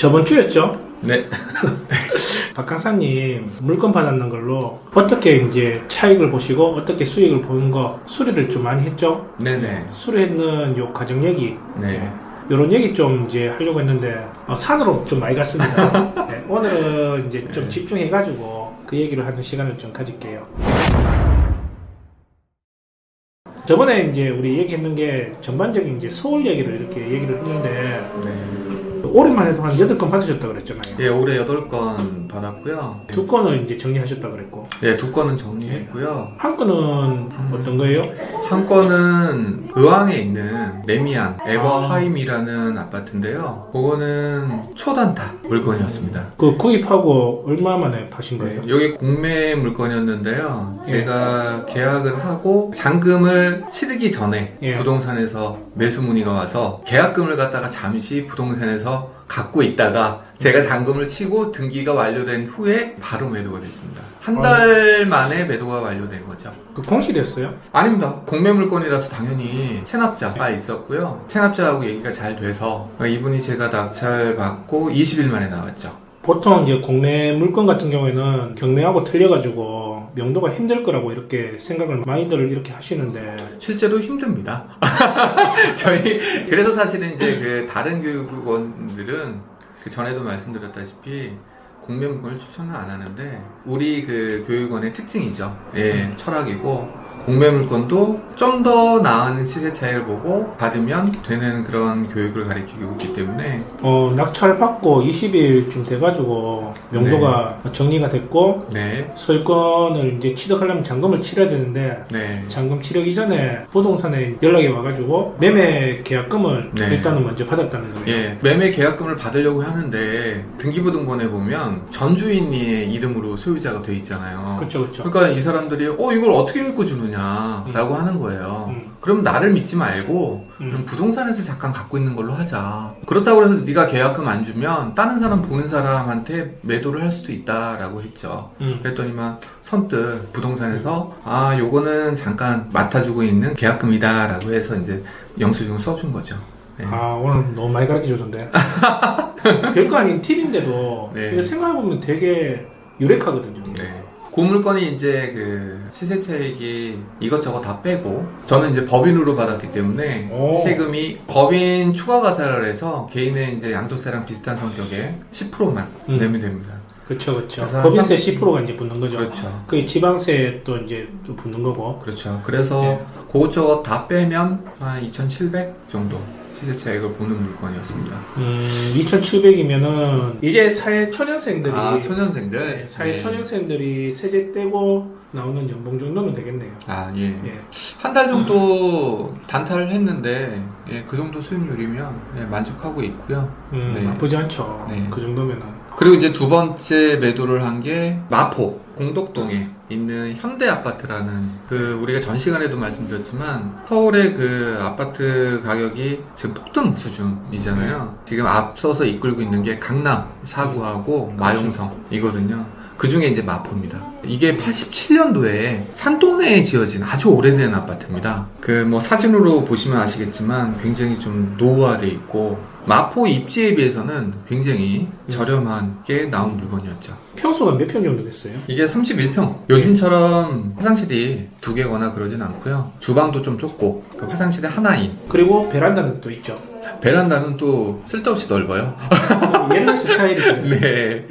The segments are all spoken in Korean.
저번 주였죠? 네. 박강사님 물건 받았는 걸로 어떻게 이제 차익을 보시고 어떻게 수익을 보는 거 수리를 좀 많이 했죠? 네네. 수리했는 요 과정 얘기 네. 이런 얘기 좀 이제 하려고 했는데 어, 산으로 좀 많이 갔습니다. 네, 오늘은 이제 좀 집중해가지고 그 얘기를 하는 시간을 좀 가질게요. 저번에 이제 우리 얘기했는 게 전반적인 이제 서울 얘기를 이렇게 얘기를 했는데 네. 올해만 해도 한 8건 받으셨다 그랬잖아요. 예, 올해 8건 받았고요. 두 건은 이제 정리하셨다 그랬고 예, 두 건은 정리했고요. 한 건은 어떤 거예요? 한 건은 의왕에 있는 레미안 에버하임이라는 아파트인데요. 그거는 초단타 물건이었습니다. 그 구입하고 얼마 만에 파신 거예요? 여기 공매 물건이었는데요. 제가 계약을 하고 잔금을 치르기 전에 예. 부동산에서 매수 문의가 와서 계약금을 갖다가 잠시 부동산에서 갖고 있다가 제가 잔금을 치고 등기가 완료된 후에 바로 매도가 됐습니다. 한 달 만에 매도가 완료된 거죠. 그 공실이었어요? 아닙니다. 공매 물건이라서 당연히 체납자가 있었고요. 체납자하고 얘기가 잘 돼서 이분이 제가 낙찰 받고 20일 만에 나왔죠. 보통 이제 국내 물건 같은 경우에는 경매하고 틀려가지고 명도가 힘들 거라고 이렇게 생각을 많이들 이렇게 하시는데 실제로 힘듭니다. 저희 그래서 사실은 이제 그 다른 교육원들은 그 전에도 말씀드렸다시피 공매 물건을 추천을 안 하는데 우리 그 교육원의 특징이죠. 예, 철학이고 공매 물건도 좀 더 나은 시세 차이를 보고 받으면 되는 그런 교육을 가리키고 있기 때문에 어, 낙찰 받고 20일쯤 돼가지고 명도가 정리가 됐고 네, 소유권을 이제 취득하려면 잔금을 치러야 되는데 네, 잔금 치르기 전에 부동산에 연락이 와가지고 매매 계약금을 네. 일단은 먼저 받았다는 거예요. 예, 매매 계약금을 받으려고 하는데 등기부등본에 보면 전주인의 이름으로 소유자가 돼 있잖아요. 그렇죠, 그렇죠. 그러니까 이 사람들이 어 이걸 어떻게 믿고 주느냐 라고 하는 거예요. 음. 그럼 나를 믿지 말고 음. 부동산에서 잠깐 갖고 있는 걸로 하자. 그렇다고 해서 네가 계약금 안 주면 다른 사람 보는 사람한테 매도를 할 수도 있다라고 했죠. 음. 그랬더니만 선뜻 부동산에서 아 요거는 잠깐 맡아주고 있는 계약금이다라고 해서 이제 영수증을 써준 거죠. 네. 아 오늘 너무 많이 가르쳐 주던데 별거 아닌 팁인데도 네. 이거 생각해 보면 되게 유력하거든요. 네. 고물건이 이제 그 시세 차익이 이것저것 다 빼고 저는 이제 법인으로 받았기 때문에 오. 세금이 법인 추가 가사를 해서 개인의 이제 양도세랑 비슷한 성격의 10%만 음. 내면 됩니다. 그렇죠, 그렇죠. 법인세 한 10%가 이제 붙는 거죠. 그렇죠. 그 지방세 또 이제 또 붙는 거고. 그렇죠. 그래서 예. 그것저것 다 빼면 한 2,700 정도 시세 차익을 보는 물건이었습니다. 음, 2,700이면은 이제 사회 초년생들이 아, 초년생들? 네, 사회 네. 초년생들이 세제 떼고 나오는 연봉 정도면 되겠네요. 아, 예. 예. 한 달 정도 단타를 했는데, 예, 그 정도 수익률이면 예, 만족하고 있고요. 음, 네. 나쁘지 않죠. 네. 그 정도면은. 그리고 이제 두 번째 매도를 한 게 마포 공덕동에 있는 현대 아파트라는 그 우리가 전 시간에도 말씀드렸지만 서울의 그 아파트 가격이 지금 폭등 수준이잖아요. 지금 앞서서 이끌고 있는 게 강남 사구하고 마용성이거든요. 그 중에 이제 마포입니다. 이게 87년도에 산동네에 지어진 아주 오래된 아파트입니다. 그 뭐 사진으로 보시면 아시겠지만 굉장히 좀 노후화돼 있고 마포 입지에 비해서는 굉장히 저렴하게 나온 물건이었죠. 평수가 몇 평 정도 됐어요? 이게 31평. 요즘처럼 화장실이 두 개거나 그러진 않고요. 주방도 좀 좁고 그 화장실에 하나인. 그리고 베란다는 또 있죠. 베란다는 또 쓸데없이 넓어요. 옛날 스타일이거든요. 네.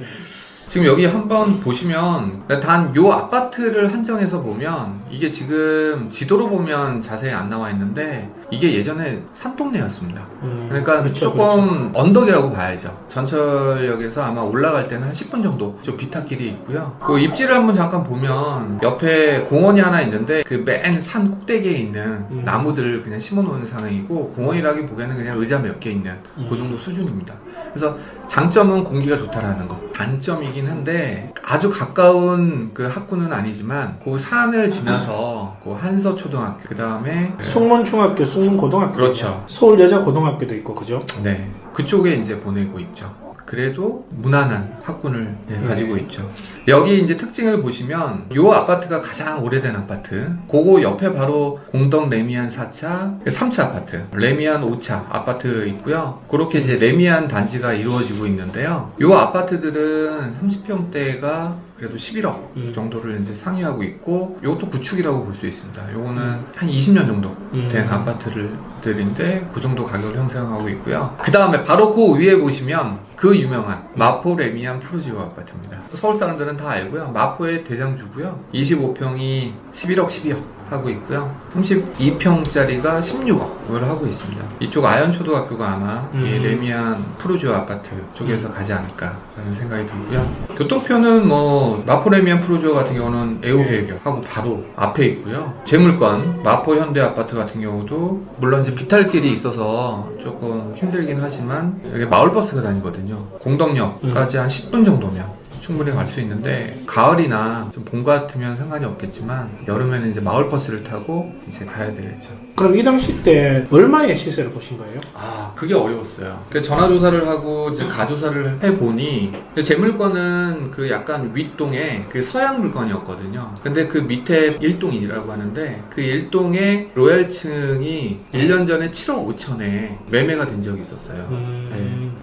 지금 여기 한번 보시면 단 요 아파트를 한정해서 보면 이게 지금 지도로 보면 자세히 안 나와 있는데 이게 예전에 산동네였습니다. 음, 그러니까 그렇죠, 조금 언덕이라고 봐야죠. 전철역에서 아마 올라갈 때는 한 10분 정도 좀 비탈길이 있고요. 그 입지를 한번 잠깐 보면 옆에 공원이 하나 있는데 그 맨 산 꼭대기에 있는 음. 나무들을 그냥 심어놓은 상황이고 공원이라기 보기에는 그냥 의자 몇 개 있는 음. 그 정도 수준입니다. 그래서 장점은 공기가 좋다라는 거. 단점이긴 한데 아주 가까운 그 학구는 아니지만 그 산을 지나서 그 한서초등학교 그 다음에 숙문중학교, 숙문고등학교. 그렇죠. 서울 여자 고등학교도 있고, 그죠? 네. 그쪽에 이제 보내고 있죠. 그래도 무난한 학군을 예, 가지고 있죠. 여기 이제 특징을 보시면 요 아파트가 가장 오래된 아파트. 그거 옆에 바로 공덕 레미안 4차, 3차 아파트, 레미안 5차 아파트 있고요. 그렇게 이제 레미안 단지가 이루어지고 있는데요. 요 아파트들은 30평대가 그래도 11억 음. 정도를 이제 상회하고 있고 이것도 구축이라고 볼 수 있습니다. 요거는 한 20년 정도 음. 된 아파트들인데 그 정도 가격을 형성하고 있고요. 그 다음에 바로 그 위에 보시면 그 유명한 마포 레미안 프루지오 아파트입니다. 서울 사람들은 다 알고요. 마포의 대장주고요. 25평이 11억 12억 하고 있고요. 32평짜리가 16억을 하고 있습니다. 이쪽 아현초등학교가 아마 음. 이 레미안 프루지오 아파트 쪽에서 가지 않을까라는 생각이 들고요. 교통편은 뭐 마포 레미안 프루지오 같은 경우는 애호대교하고 바로 앞에 있고요. 재물권 마포 현대 아파트 같은 경우도 물론 이제 비탈길이 있어서 조금 힘들긴 하지만 여기 마을버스가 다니거든요. 공덕역까지 한 10분 정도면 충분히 갈 수 있는데 가을이나 좀 봄 같으면 상관이 없겠지만 여름에는 이제 마을 버스를 타고 이제 가야 되겠죠. 그럼 이 당시 때 얼마의 시세를 보신 거예요? 아, 그게 어려웠어요. 그 전화 조사를 하고 이제 가 조사를 해 보니 그 재물권은 그 약간 윗동에 그 서양 물건이었거든요. 근데 그 밑에 1동이라고 하는데 그 1동의 로얄층이 1년 전에 7억 5천에 매매가 된 적이 있었어요. 음.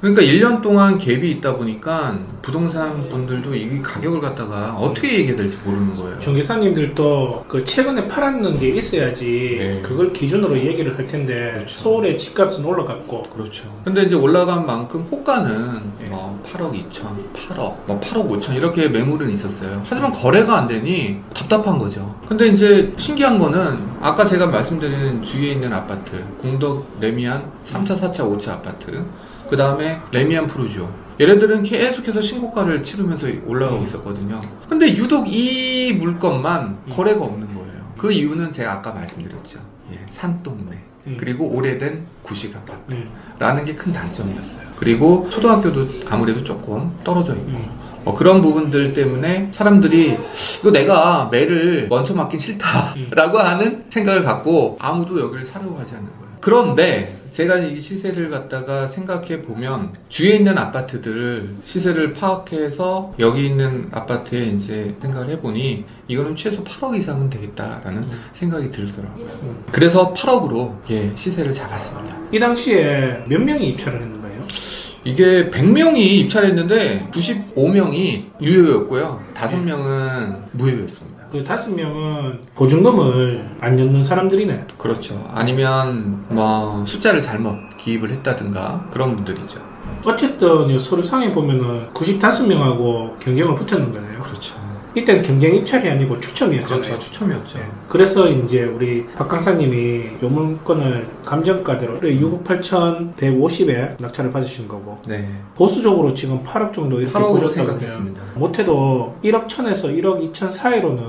그러니까 1년 동안 갭이 있다 보니까 부동산 분들도 이 가격을 갖다가 어떻게 얘기해야 될지 모르는 거예요. 중개사님들도 그 최근에 팔았는 게 있어야지 네. 그걸 기준으로 얘기를 할 텐데 그렇죠. 서울의 집값은 올라갔고 그렇죠. 근데 이제 올라간 만큼 호가는 뭐 8억 2천, 8억, 뭐 8억 5천 이렇게 매물은 있었어요. 하지만 거래가 안 되니 답답한 거죠. 근데 이제 신기한 거는 아까 제가 말씀드린 주위에 있는 아파트, 공덕 레미안 3차, 4차, 5차 아파트, 그 다음에 레미안 프루지오. 얘네들은 계속해서 신고가를 치르면서 올라가고 있었거든요. 근데 유독 이 물건만 거래가 없는 거예요. 그 이유는 제가 아까 말씀드렸죠. 예, 산동네. 음. 그리고 오래된 구식 아파트. 음. 라는 게 큰 단점이었어요. 그리고 초등학교도 아무래도 조금 떨어져 있고 음. 뭐 그런 부분들 때문에 사람들이 이거 내가 매를 먼저 맡긴 음. 싫다라고 하는 생각을 갖고 아무도 여기를 사려고 하지 않는 거예요. 그런데 제가 이 시세를 갖다가 생각해 보면 주위에 있는 아파트들 시세를 파악해서 여기 있는 아파트에 이제 생각을 해보니 이거는 최소 8억 이상은 되겠다라는 음. 생각이 들더라고요. 음. 그래서 8억으로 예, 시세를 잡았습니다. 이 당시에 몇 명이 입찰을 했는 거예요? 이게 100명이 입찰했는데 95명이 유효였고요. 5명은 무효였습니다. 그 다섯 명은 보증금을 안 줬는 사람들이네. 그렇죠. 아니면 뭐 숫자를 잘못 기입을 했다든가 그런 분들이죠. 어쨌든 이 서류상에 보면은 95명하고 경쟁을 붙였는 거네요. 그렇죠. 이때는 경쟁 입찰이 아니고 추첨이었잖아요. 그렇죠. 추첨이었죠. 네. 그래서 이제 우리 박 강사님이 요 물건을 감정가대로 6억 8,150에 낙찰을 받으신 거고 네. 보수적으로 지금 8억 정도 이렇게 8억으로 보셨다고 생각했습니다. 못해도 1억 1천에서 1억 2천 사이로는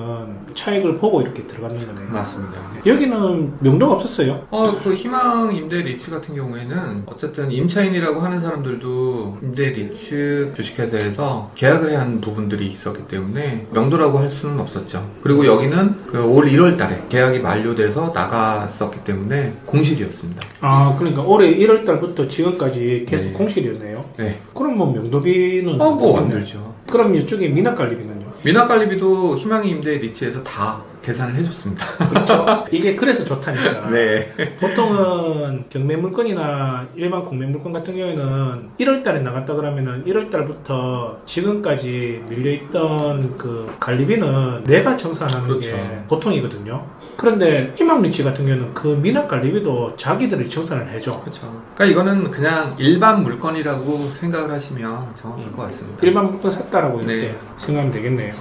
차익을 보고 이렇게 들어가는 거네요. 맞습니다. 여기는 명도가 없었어요. 어, 그 희망 임대 리츠 같은 경우에는 어쨌든 임차인이라고 하는 사람들도 임대 리츠 주식회사에서 계약을 해야 하는 부분들이 있었기 때문에 명도라고 할 수는 없었죠. 그리고 여기는 그 올 1월 달에 계약이 만료돼서 나갔었기 때문에 공실이었습니다. 아, 그러니까 올해 1월 달부터 지금까지 계속 네. 공실이었네요. 네. 그럼 뭐 명도비는 어, 뭐 안. 들죠. 그럼 이쪽에 미납관리비는요? 미납관리비도 희망 임대 리츠에서 다 계산을 해줬습니다. 그렇죠. 이게 그래서 좋다니까. 네. 보통은 경매 물건이나 일반 공매 물건 같은 경우에는 1월 달에 나갔다 그러면은 1월 달부터 지금까지 밀려있던 그 관리비는 내가 정산하는 그렇죠. 게 보통이거든요. 그런데 희망리치 같은 경우는 그 미납 관리비도 자기들이 정산을 해줘. 그렇죠. 그러니까 이거는 그냥 일반 물건이라고 생각을 하시면 정확할 것 같습니다. 일반 물건 샀다라고 네. 생각하면 되겠네요.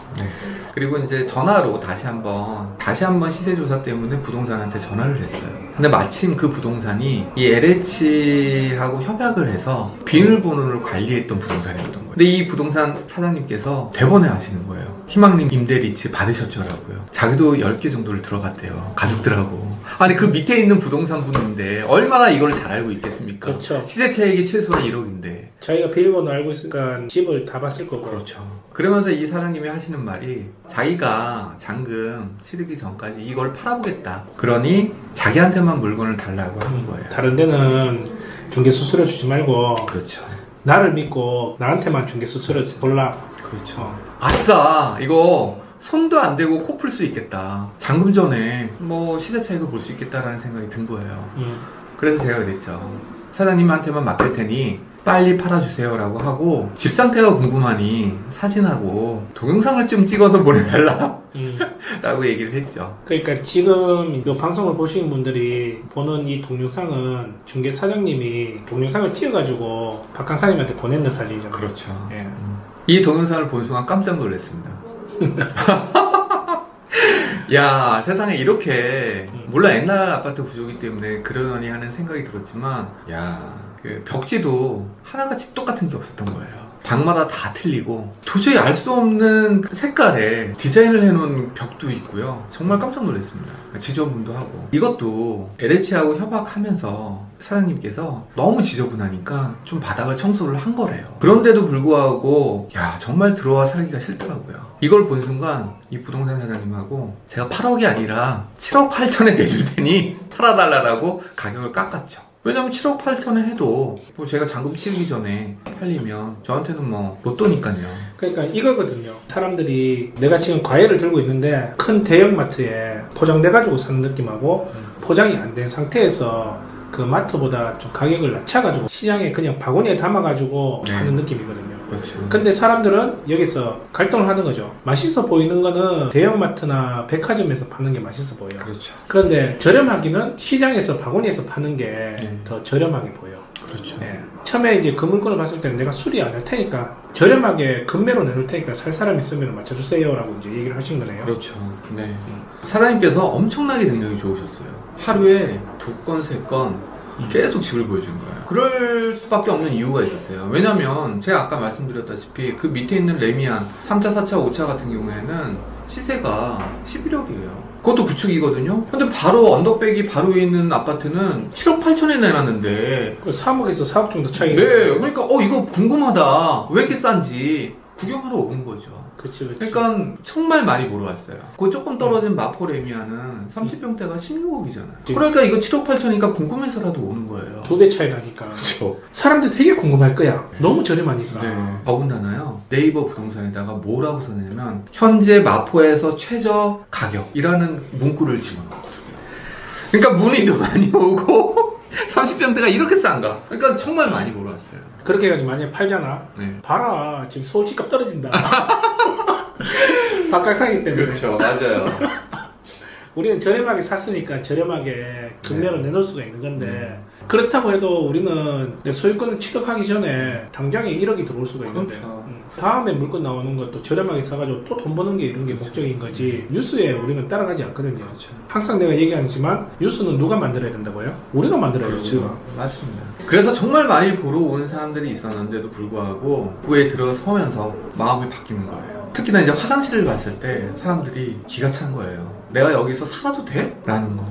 그리고 이제 전화로 다시 한번 다시 한번 시세 조사 때문에 부동산한테 전화를 했어요. 근데 마침 그 부동산이 이 LH하고 협약을 해서 비밀번호를 관리했던 부동산이었던 거예요. 근데 이 부동산 사장님께서 대번에 하시는 거예요. 희망님 임대 리츠 받으셨죠라고요. 자기도 10개 정도를 들어갔대요. 가족들하고. 아니 그 밑에 있는 부동산 분인데 얼마나 이걸 잘 알고 있겠습니까? 그렇죠. 시세 차익이 최소한 1억인데. 자기가 비밀번호 알고 있으니까 집을 다 봤을 거고. 그렇죠. 그러면서 이 사장님이 하시는 말이 자기가 잔금 치르기 전까지 이걸 팔아보겠다. 그러니 자기한테만 물건을 달라고 하는 거예요. 다른 데는 중개 수수료 주지 말고 그렇죠. 나를 믿고 나한테만 중개수수료 골라. 그렇죠. 어. 아싸 이거 손도 안 대고 코 풀 수 있겠다. 잠금 전에 뭐 시세 차익을 볼 수 있겠다라는 생각이 든 거예요. 음. 그래서 제가 그랬죠. 사장님한테만 맡길 테니 빨리 팔아주세요라고 하고 집 상태가 궁금하니 사진하고 동영상을 좀 찍어서 보내달라 음. 라고 얘기를 했죠. 그러니까 지금 이 방송을 보시는 분들이 보는 이 동영상은 중개 사장님이 동영상을 찍어가지고 박강사님한테 보냈는 사진이잖아요. 그렇죠. 예. 이 동영상을 본 순간 깜짝 놀랐습니다. 야, 세상에 이렇게, 물론 옛날 아파트 구조기 때문에 그러려니 하는 생각이 들었지만, 야, 그 벽지도 하나같이 똑같은 게 없었던 거예요. 방마다 다 틀리고, 도저히 알 수 없는 그 색깔에 디자인을 해놓은 벽도 있고요. 정말 깜짝 놀랐습니다. 지저분도 하고. 이것도 LH하고 협약하면서 사장님께서 너무 지저분하니까 좀 바닥을 청소를 한 거래요. 그런데도 불구하고, 야, 정말 들어와 살기가 싫더라고요. 이걸 본 순간 이 부동산 사장님하고 제가 8억이 아니라 7억 8천에 내줄 테니 팔아달라고 가격을 깎았죠. 왜냐면 7억 8천에 해도 뭐 제가 잔금 치르기 전에 팔리면 저한테는 뭐 로또니까요. 그러니까 이거거든요. 사람들이 내가 지금 과일을 들고 있는데 큰 대형마트에 포장돼가지고 사는 느낌하고 포장이 안 된 상태에서 그 마트보다 좀 가격을 낮춰가지고 시장에 그냥 바구니에 담아가지고 네. 하는 느낌이거든요. 그렇죠. 근데 사람들은 여기서 갈등을 하는 거죠. 맛있어 보이는 거는 대형마트나 백화점에서 파는 게 맛있어 보여요. 그렇죠. 그런데 저렴하기는 시장에서 바구니에서 파는 게 네. 더 저렴하게 보여. 그렇죠. 예. 처음에 이제 그 물건을 봤을 때는 내가 수리 안 할 테니까 저렴하게 금매로 내놓을 테니까 살 사람 있으면 맞춰주세요라고 이제 얘기를 하신 거네요. 그렇죠. 네. 사장님께서 엄청나게 능력이 좋으셨어요. 하루에 두 건, 세 건 계속 집을 보여준 거예요. 그럴 수밖에 없는 이유가 있었어요. 왜냐면 제가 아까 말씀드렸다시피 그 밑에 있는 레미안 3차, 4차, 5차 같은 경우에는 시세가 11억이에요. 그것도 구축이거든요. 근데 바로 언덕백이 바로 있는 아파트는 7억 8천에 내놨는데 그 3억에서 4억 정도 차이가. 네, 그러니까 어 이거 궁금하다. 왜 이렇게 싼지 구경하러 오는 거죠. 그치, 그치. 그러니까 정말 많이 보러 왔어요. 그 조금 떨어진 마포레미아는 30평대가 16억이잖아요. 그러니까 이거 7억 8천이니까 궁금해서라도 오는 거예요. 두 배 차이 나니까. 그렇죠. 사람들 되게 궁금할 거야. 너무 저렴하니까. 네. 더군다나요. 네이버 부동산에다가 뭐라고 써냐면 현재 마포에서 최저 가격이라는 문구를 집어넣었거든요. 그러니까 문의도 많이 오고 30평대가 이렇게 싼가? 그러니까 정말 많이 보러 왔어요. 그렇게 해가지고 만약에 팔잖아. 네. 봐라. 지금 서울 집값 떨어진다. 박각상이기 때문에. 그렇죠. 맞아요. 우리는 저렴하게 샀으니까 저렴하게 금매로 내놓을 수가 있는 건데 네. 그렇다고 해도 우리는 내 소유권을 취득하기 전에 당장에 1억이 들어올 수가 있는데 그렇죠. 음. 다음에 물건 나오는 것도 저렴하게 사가지고 또 돈 버는 게 이런 게 목적인 거지 뉴스에 우리는 따라가지 않거든요 그렇죠. 항상 내가 얘기하지만 뉴스는 누가 만들어야 된다고요? 우리가 만들어야 우리가 그렇죠. 맞습니다. 그래서 정말 많이 보러 오는 사람들이 있었는데도 불구하고 부에 들어서면서 마음이 바뀌는 거예요. 특히나 이제 화장실을 봤을 때 사람들이 기가 찬 거예요. 내가 여기서 살아도 돼? 라는 거.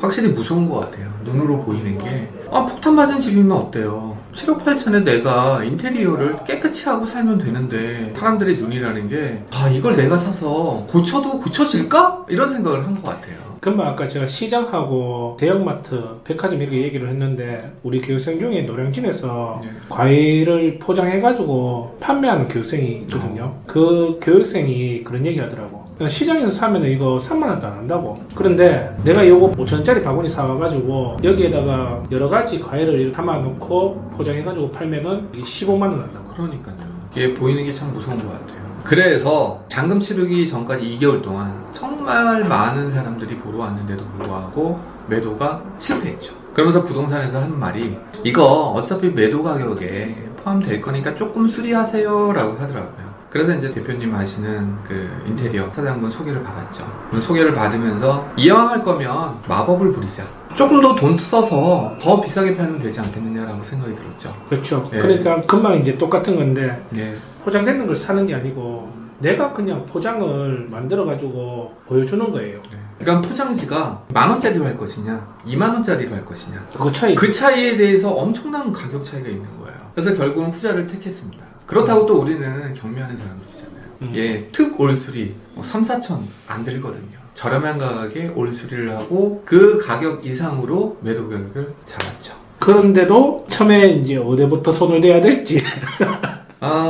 확실히 무서운 것 같아요. 눈으로 보이는 게. 아, 폭탄 맞은 집이면 어때요? 7억 8천에 내가 인테리어를 깨끗이 하고 살면 되는데 사람들의 눈이라는 게 아, 이걸 내가 사서 고쳐도 고쳐질까? 이런 생각을 한 것 같아요. 금방 아까 제가 시장하고 대형마트, 백화점 이렇게 얘기를 했는데 우리 교육생 중에 노량진에서 네. 과일을 포장해가지고 판매하는 교육생이 있거든요. 그 교육생이 그런 얘기 하더라고. 시장에서 사면 이거 3만원도 안 한다고. 그런데 내가 이거 5천짜리 바구니 사와가지고 여기에다가 여러 가지 과일을 담아놓고 포장해가지고 팔면은 이게 15만원 한다고. 그러니까요. 이게 보이는 게 참 무서운 것 같아요. 그래서 잔금 치르기 전까지 2개월 동안 정말 많은 사람들이 보러 왔는데도 불구하고 매도가 실패했죠. 그러면서 부동산에서 한 말이 이거 어차피 매도 가격에 포함될 거니까 조금 수리하세요 라고 하더라고요. 그래서 이제 대표님 하시는 그 인테리어 사장분 소개를 받았죠. 소개를 받으면서 이왕 할 거면 마법을 부리자. 조금 더 돈 써서 더 비싸게 팔면 되지 않겠느냐라고 생각이 들었죠. 그렇죠. 네. 그러니까 금방 이제 똑같은 건데 네. 포장되는 걸 사는 게 아니고 내가 그냥 포장을 만들어 가지고 보여주는 거예요. 그러니까 포장지가 만 원짜리로 할 것이냐, 2만 원짜리로 할 것이냐. 그거 차이. 그 차이에 대해서 엄청난 가격 차이가 있는 거예요. 그래서 결국은 후자를 택했습니다. 그렇다고 또 우리는 경매하는 사람들이잖아요. 음. 예, 특 올수리 뭐 3, 4천 안 들거든요. 저렴한 가격에 올수리를 하고 그 가격 이상으로 매도 가격을 잡았죠. 그 그런데도 처음에 이제 어디부터 손을 대야 될지. 아,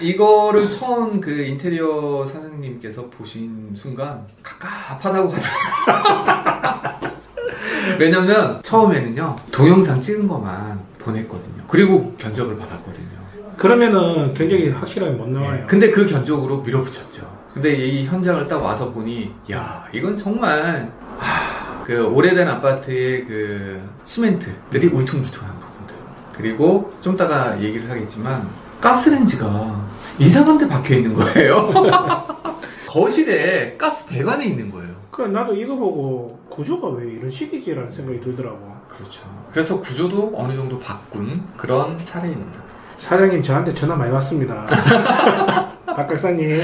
이거를 처음 그 인테리어 사장님께서 보신 순간 갑갑하다고 하더라고요. 왜냐면 처음에는요, 동영상 찍은 것만 보냈거든요. 그리고 견적을 받았거든요. 그러면은 견적이 확실하게 못 예, 나와요. 근데 그 견적으로 밀어붙였죠. 근데 이 현장을 딱 와서 보니, 야, 이건 정말, 하, 그 오래된 아파트의 그 시멘트들이 울퉁불퉁한 부분들. 그리고 좀 이따가 얘기를 하겠지만, 가스렌지가 이상한 데 박혀 있는 거예요. 거실에 가스 배관이 있는 거예요. 그 나도 이거 보고 구조가 왜 이런 식이지라는 생각이 들더라고. 그렇죠. 그래서 구조도 어느 정도 바꾼 그런 사례입니다. 사장님 저한테 전화 많이 왔습니다. 박 박사님.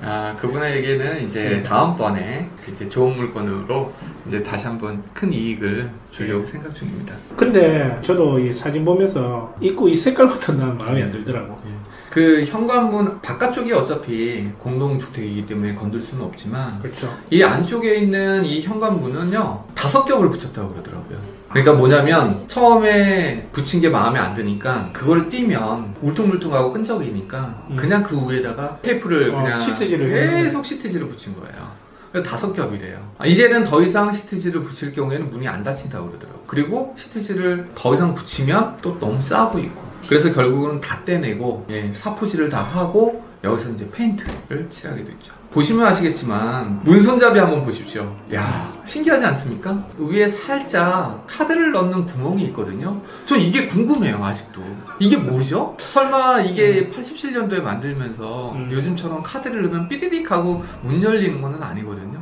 아, 그분에게는 이제 다음번에 이제 좋은 물건으로 이제 다시 한번 큰 이익을 주려고 생각 중입니다. 근데 저도 이 사진 보면서 입구 이 색깔부터 난 마음에 안 들더라고. 그 현관문 바깥쪽이 어차피 공동주택이기 때문에 건들 수는 없지만 그렇죠. 이 안쪽에 있는 이 현관문은요 다섯 겹을 붙였다고 그러더라고요. 그러니까 뭐냐면 처음에 붙인 게 마음에 안 드니까 그걸 띄면 울퉁불퉁하고 끈적이니까 음. 그냥 그 위에다가 테이프를 어, 그냥 시트지를 계속 시트지를 붙인 거예요. 그래서 다섯 겹이래요. 아, 이제는 더 이상 시트지를 붙일 경우에는 문이 안 닫힌다고 그러더라고요. 그리고 시트지를 더 이상 붙이면 또 너무 싸 보이고. 그래서 결국은 다 떼내고 예, 사포질을 다 하고 여기서 이제 페인트를 칠하게 됐죠. 보시면 아시겠지만 문손잡이 한번 보십시오. 야 신기하지 않습니까? 위에 살짝 카드를 넣는 구멍이 있거든요. 전 이게 궁금해요 아직도. 이게 뭐죠? 설마 이게 87년도에 만들면서 음. 요즘처럼 카드를 넣으면 삐디딕하고 문 열리는 건 아니거든요.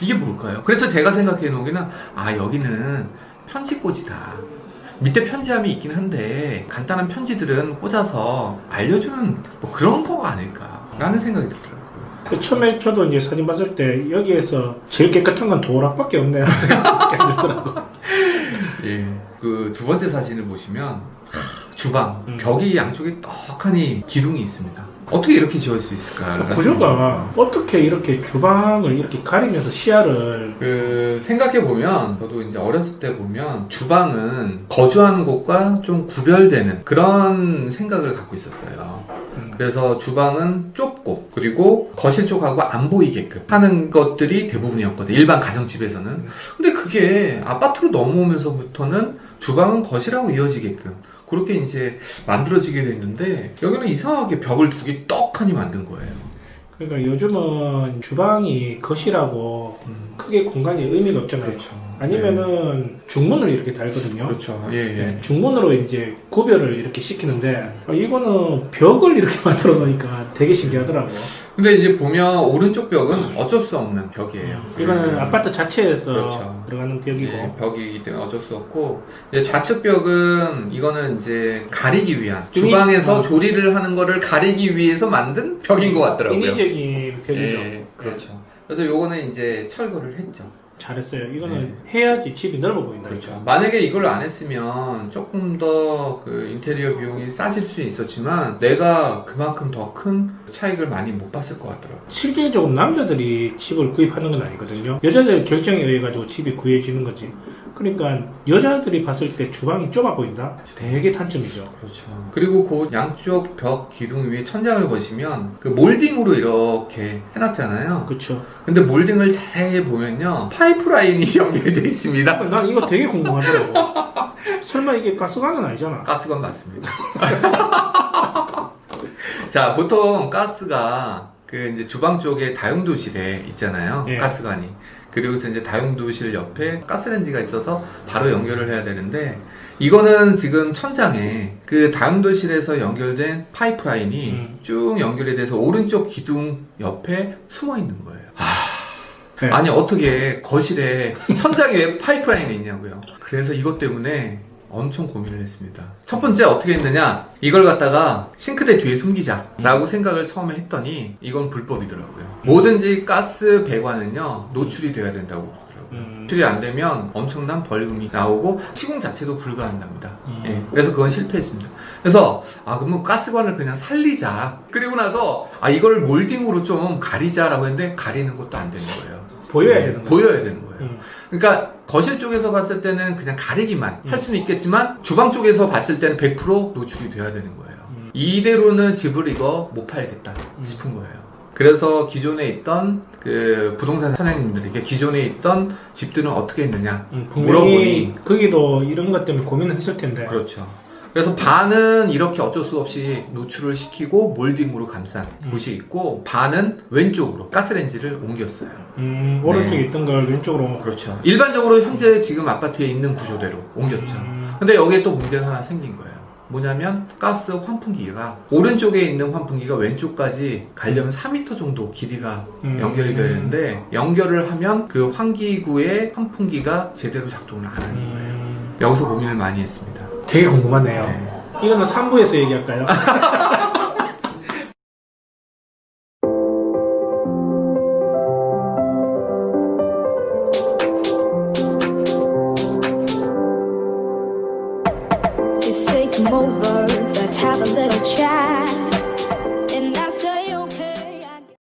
이게 뭘까요? 그래서 제가 생각해 놓기는 아 여기는 편지꽂이다. 밑에 편지함이 있긴 한데 간단한 편지들은 꽂아서 알려주는 뭐 그런 거 아닐까라는 생각이 들더라고요. 그 처음에 저도 이제 사진 봤을 때 여기에서 제일 깨끗한 건 도락밖에 없네. 생각이 들더라고. 예. 그 두 번째 사진을 보시면 하, 주방 음. 벽이 양쪽에 떡하니 기둥이 있습니다. 어떻게 이렇게 지을 수 있을까? 구조가 어떻게 이렇게 주방을 이렇게 가리면서 시야를 그 생각해 보면 저도 이제 어렸을 때 보면 주방은 거주하는 곳과 좀 구별되는 그런 생각을 갖고 있었어요. 음. 그래서 주방은 좁고 그리고 거실 쪽하고 안 보이게끔 하는 것들이 대부분이었거든요. 일반 가정집에서는. 근데 그게 아파트로 넘어오면서부터는 주방은 거실하고 이어지게끔 그렇게 이제 만들어지게 됐는데 여기는 이상하게 벽을 두 개 떡하니 만든 거예요. 그러니까 요즘은 주방이 거실하고 크게 공간이 의미가 없잖아요. 그렇죠. 아니면은 중문을 이렇게 달거든요. 그렇죠. 예, 예. 네, 중문으로 이제 구별을 이렇게 시키는데 아, 이거는 벽을 이렇게 만들어 놓으니까 되게 신기하더라고. 근데 이제 보면 오른쪽 벽은 어쩔 수 없는 벽이에요. 이거는 예. 아파트 자체에서 그렇죠. 들어가는 벽이고 예, 벽이기 때문에 어쩔 수 없고 이제 좌측 벽은 이거는 이제 가리기 위한 이미- 주방에서 어. 조리를 하는 거를 가리기 위해서 만든 벽인 것 같더라고요. 인위적인 벽이죠. 예, 그렇죠. 그래서 요거는 이제 철거를 했죠. 잘했어요. 이거는 해야지 집이 넓어 보인다. 그렇죠. 만약에 이걸 안 했으면 조금 더 그 인테리어 비용이 싸질 수 있었지만 내가 그만큼 더 큰 차익을 많이 못 봤을 것 같더라고요. 실질적으로 남자들이 집을 구입하는 건 아니거든요. 여자들 결정에 의해 가지고 집이 구해지는 거지. 그러니까 여자들이 봤을 때 주방이 좁아 보인다. 되게 단점이죠. 그렇죠. 그리고 그 양쪽 벽 기둥 위에 천장을 보시면 그 몰딩으로 이렇게 해놨잖아요. 그렇죠. 근데 몰딩을 자세히 보면요 파이프 라인이 연결이 되어 있습니다. 난 이거 되게 궁금하더라고. 설마 이게 가스관은 아니잖아. 가스관 맞습니다. 자 보통 가스가 그 이제 주방 쪽에 다용도실에 있잖아요. 예. 가스관이. 그리고서 이제 다용도실 옆에 가스레인지가 있어서 바로 연결을 해야 되는데 이거는 지금 천장에 그 다용도실에서 연결된 파이프라인이 음. 쭉 연결이 돼서 오른쪽 기둥 옆에 숨어 있는 거예요. 네. 아니 어떻게 거실에 천장에 왜 파이프라인이 있냐고요. 그래서 이것 때문에 엄청 고민을 했습니다. 첫 번째 어떻게 했느냐? 이걸 갖다가 싱크대 뒤에 숨기자 라고 생각을 처음에 했더니 이건 불법이더라고요. 뭐든지 가스 배관은요 노출이 돼야 된다고 그러더라고요. 음, 노출이 안 되면 엄청난 벌금이 나오고 시공 자체도 불가한답니다. 음. 예, 그래서 그건 실패했습니다. 그래서 아 그러면 가스관을 그냥 살리자. 그리고 나서 아 이걸 몰딩으로 좀 가리자라고 했는데 가리는 것도 안 되는 거예요. 보여야 예, 되는 거야. 보여야 되는 거예요. 음. 그러니까 거실 쪽에서 봤을 때는 그냥 가리기만 할 수는 있겠지만 주방 쪽에서 봤을 때는 100% 노출이 돼야 되는 거예요. 이대로는 집을 이거 못 팔겠다 싶은 거예요. 그래서 기존에 있던 그 부동산 사장님들에게 기존에 있던 집들은 어떻게 했느냐 음, 물어보니 거기도 이런 것 때문에 고민을 했을 텐데. 그렇죠. 그래서 반은 이렇게 어쩔 수 없이 노출을 시키고 몰딩으로 감싼 곳이 있고 반은 왼쪽으로 가스레인지를 옮겼어요. 음, 오른쪽에 네. 있던 걸 왼쪽으로. 그렇죠. 일반적으로 현재 지금 아파트에 있는 구조대로 옮겼죠. 음, 근데 여기에 또 문제가 하나 생긴 거예요. 뭐냐면 가스 환풍기가 오른쪽에 있는 환풍기가 왼쪽까지 가려면 4m 정도 길이가 음. 연결이 되야 되는데 연결을 하면 그 환기구의 환풍기가 제대로 작동을 안 하는 거예요. 음, 여기서 고민을 많이 했습니다. 되게 궁금하네요. 네. 이거는 3부에서 얘기할까요?